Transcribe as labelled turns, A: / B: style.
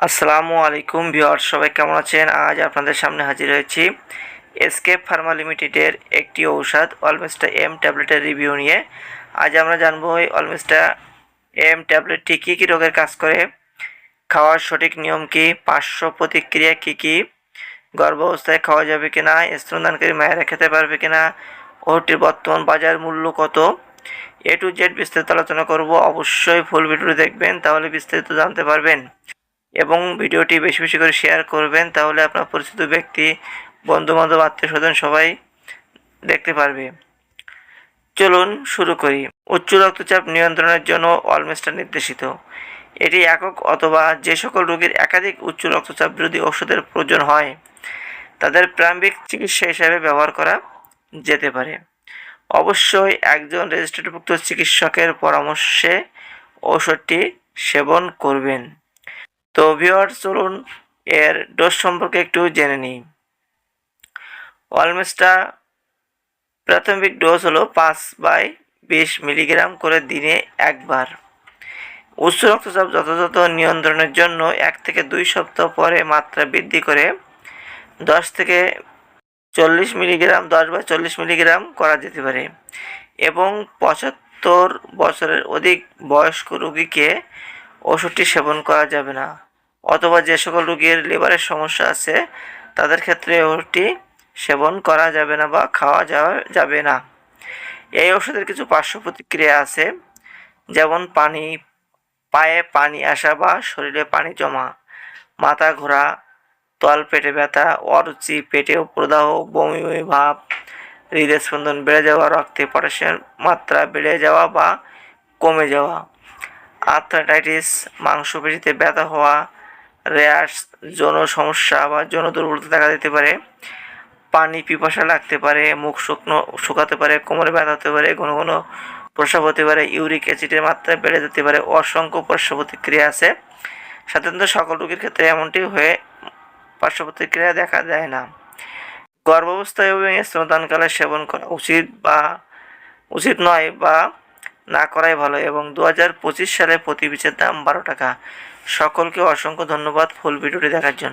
A: আসসালামু আলাইকুম ভিউয়ার্স, সবাই কেমন আছেন? আজ আপনাদের সামনে হাজির হয়েছি এসকেপ ফার্মা লিমিটেডের একটি ঔষধ অলমেস্টা এম ট্যাবলেটের রিভিউ নিয়ে। আজ আমরা জানব এই অলমেস্টা এম ট্যাবলেটটি কী কী রোগের কাজ করে, খাওয়ার সঠিক নিয়ম কী, পার্শ্ব প্রতিক্রিয়া কী কী, গর্ভাবস্থায় খাওয়া যাবে কিনা স্তনদানকারী মায়েরা খেতে পারবে কিনা ওটির বর্তমান বাজার মূল্য কত, এ টু জেড বিস্তারিত আলোচনা করব। অবশ্যই ফুল ভিডিওটি দেখবেন, তাহলে বিস্তারিত জানতে পারবেন। এবং ভিডিওটি বেশি বেশি করে শেয়ার করবেন, তাহলে আপনার পরিচিত ব্যক্তি বন্ধু বান্ধব আত্মীয় স্বজন সবাই দেখতে পারবে। চলুন শুরু করি। উচ্চ রক্তচাপ নিয়ন্ত্রণের জন্য অলমেস্টার নির্দেশিত। এটি একক অথবা যে সকল রোগীর একাধিক উচ্চ রক্তচাপ বিরোধী ওষুধের প্রয়োজন হয়, তাদের প্রারম্ভিক চিকিৎসা হিসাবে ব্যবহার করা যেতে পারে। অবশ্যই একজন রেজিস্ট্রেডভুক্ত চিকিৎসকের পরামর্শে ঔষধটি সেবন করবেন। তো ভিওয়ার্স চলুন এর ডোজ সম্পর্কে একটু জেনে নিই। অলমেস্টা প্রাথমিক ডোজ হলো পাঁচ বাই বিশ মিলিগ্রাম করে দিনে একবার। উচ্চ রক্তচাপ যথাযথ নিয়ন্ত্রণের জন্য এক থেকে দুই সপ্তাহ পরে মাত্রা বৃদ্ধি করে দশ থেকে চল্লিশ মিলিগ্রাম, দশ বা চল্লিশ মিলিগ্রাম করা যেতে পারে এবং পঁচাত্তর বছরের অধিক বয়স্ক রোগীকে ওষুধটি সেবন করা যাবে না। অথবা যে সকল রোগীর লিভারের সমস্যা আছে, তাদের ক্ষেত্রে ওষুধটি সেবন করা যাবে না বা খাওয়া যাওয়া যাবে না। এই ওষুধের কিছু পার্শ্ব প্রতিক্রিয়া আছে, যেমন পানি, পায়ে পানি আসা বা শরীরে পানি জমা, মাথা ঘোরা, তল পেটে ব্যথা, অরুচি, পেটে প্রদাহ, বমি বমি ভাব হৃদস্পন্দন বেড়ে যাওয়া, রক্তে পটাশিয়াম মাত্রা বেড়ে যাওয়া বা কমে যাওয়া, আর্থ্রাইটিস, মাংসপেশিতে ব্যথা হওয়া র্যাশ যৌন সমস্যা বা যৌন দুর্বলতা দেখা দিতে পারে। পানি, পিপাসা লাগতে পারে, মুখ শুকনো, শুকাতে পারে, কোমরে ব্যথা হতে পারে, ঘন ঘন প্রসাব হতে পারে, ইউরিক অ্যাসিডের মাত্রা বেড়ে যেতে পারে, অসংখ্য পার্শ্ব প্রতিক্রিয়া আছে। সাধারণত সকল রোগীর ক্ষেত্রে এমনটি হয়ে পার্শ্ব প্রতিক্রিয়া দেখা যায় না। গর্ভাবস্থায় এবং স্তনদানকালে সেবন করা উচিত বা উচিত নয় বা না করাই ভালো এবং দু হাজার পঁচিশ সালে প্রতি পিসের দাম বারো টাকা। সকলকে অসংখ্য ধন্যবাদ ফুল ভিডিওটি দেখার জন্য।